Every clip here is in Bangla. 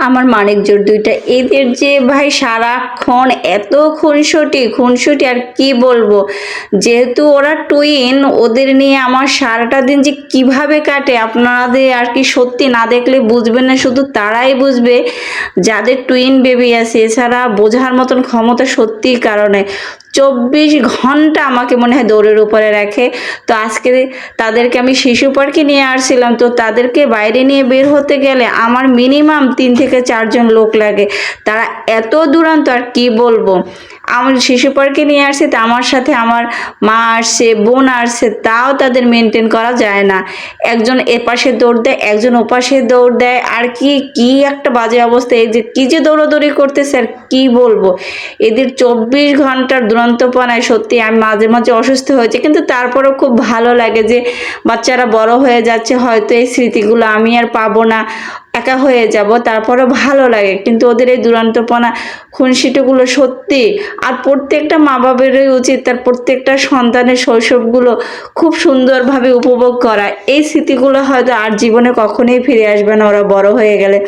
আমার মানিক জোর দুইটা। এদের যে ভাই সারাক্ষণ এত খুনসুটি খুনসুটি আর কি বলব? যেহেতু ওরা টুইন ওদের নিয়ে আমার সারাটা দিন যে কীভাবে কাটে আপনাদের আর কি সত্যি না দেখলে বুঝবেন না, শুধু তারাই বুঝবে যাদের টুইন বেবি আছে। এছাড়া বোঝার মতন ক্ষমতা সত্যিই কারণে। চব্বিশ ঘণ্টা আমাকে মনে হয় দৌড়ের উপরে রাখে। তো আজকে তাদেরকে আমি শিশু পার্কে নিয়ে আসছিলাম। তো তাদেরকে বাইরে নিয়ে বের হতে গেলে আমার মিনিমাম তিন থেকে চারজন লোক লাগে। তারা এত দূরান্ত আর কি বলব? আমার শিশু পার্কে নিয়ে আসছে, তা আমার সাথে আমার মা আসছে, বোন আসছে, তাও তাদের মেনটেন করা যায় না। একজন এপাশে দৌড় দেয়, একজন ওপাশে দৌড় দেয়, আর কি কি একটা বাজে অবস্থা, এই যে কি যে দৌড়াদৌড়ি করতেছে আর কি বলব? এদের চব্বিশ ঘণ্টার দুরন্তপনায় সত্যি আমি মাঝে মাঝে অসুস্থ হয়েছে, কিন্তু তারপরেও খুব ভালো লাগে যে বাচ্চারা বড় হয়ে যাচ্ছে, হয়তো এই স্মৃতিগুলো আমি আর পাবো না। একা হয়ে যাব তারপরে ভালো লাগে। কিন্তু ওদের এই দুরান্তপনা, খুনসিটিগুলো সত্যি। আর প্রত্যেকটা মা বাবেরই উচিত তার প্রত্যেকটা সন্তানের শৈশবগুলো খুব সুন্দরভাবে উপভোগ করা। এই স্মৃতিগুলো হয়তো আর জীবনে কখনোই ফিরে আসবে না, ওরা বড় হয়ে গেলে।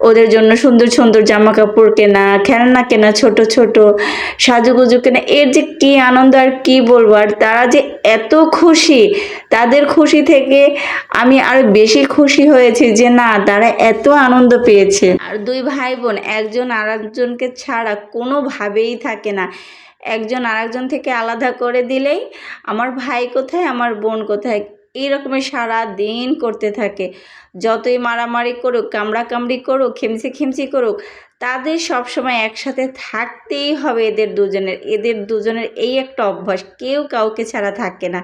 ওদের জন্য সুন্দর সুন্দর জামা কাপড় কেনা, খেলনা কেনা, ছোট ছোট সাজুগুজু কেনা। এর যে কি আনন্দ আর কি বলব? আর তারা যে এত খুশি, তাদের খুশি থেকে আমি আরও বেশি খুশি হয়েছি যে না, তারা এত আনন্দ পেয়েছে। আর দুই ভাই বোন একজন আর একজনকে ছাড়া কোনোভাবেই থাকে না। একজন আরেকজন থেকে আলাদা করে দিলেই, আমার ভাই কোথায়? আমার বোন কোথায়? এইরকমের সারা দিন করতে থাকে। যতই মারামারি করুক, কামড়াকামড়ি করুক খেমসি খেমসি করুক, তাদের সবসময় একসাথে থাকতেই হবে এদের দুজনের। এদের দুজনের এই একটা অভ্যাস, কেউ কাউকে ছাড়া থাকে না।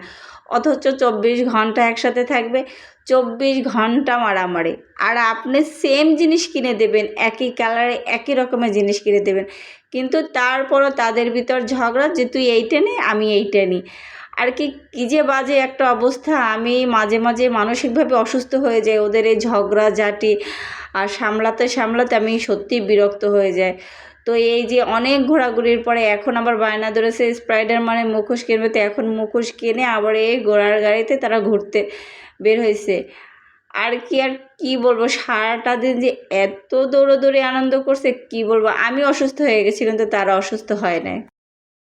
অথচ চব্বিশ ঘণ্টা একসাথে থাকবে, চব্বিশ ঘণ্টা মারামারি। আর আপনি সেম জিনিস কিনে দেবেন, একই কালারে একই রকমের জিনিস কিনে দেবেন। কিন্তু তারপরও তাদের ভিতর ঝগড়া যে, তুই এইটা নে আমি এইটা নিই আর কি, কী যে বাজে একটা অবস্থা। আমি মাঝে মাঝে মানসিকভাবে অসুস্থ হয়ে যাই, ওদের এই ঝগড়া ঝাঁটি আর সামলাতে সামলাতে আমি সত্যি বিরক্ত হয়ে যাই। তো এই যে অনেক ঘোরাঘুরির পরে এখন আবার বায়না ধরেছে স্প্রাইডার মানে মুখোশ কিনবে, তো এখন মুখোশ কিনে আবার এই ঘোড়ার গাড়িতে তারা ঘুরতে বের হয়েছে। আর কি আর কি বলব, সারাটা দিন যে এত দৌড়োদৌড়ি আনন্দ করছে, কি বলব, আমি অসুস্থ হয়ে গেছি, কিন্তু তারা অসুস্থ হয় নাই।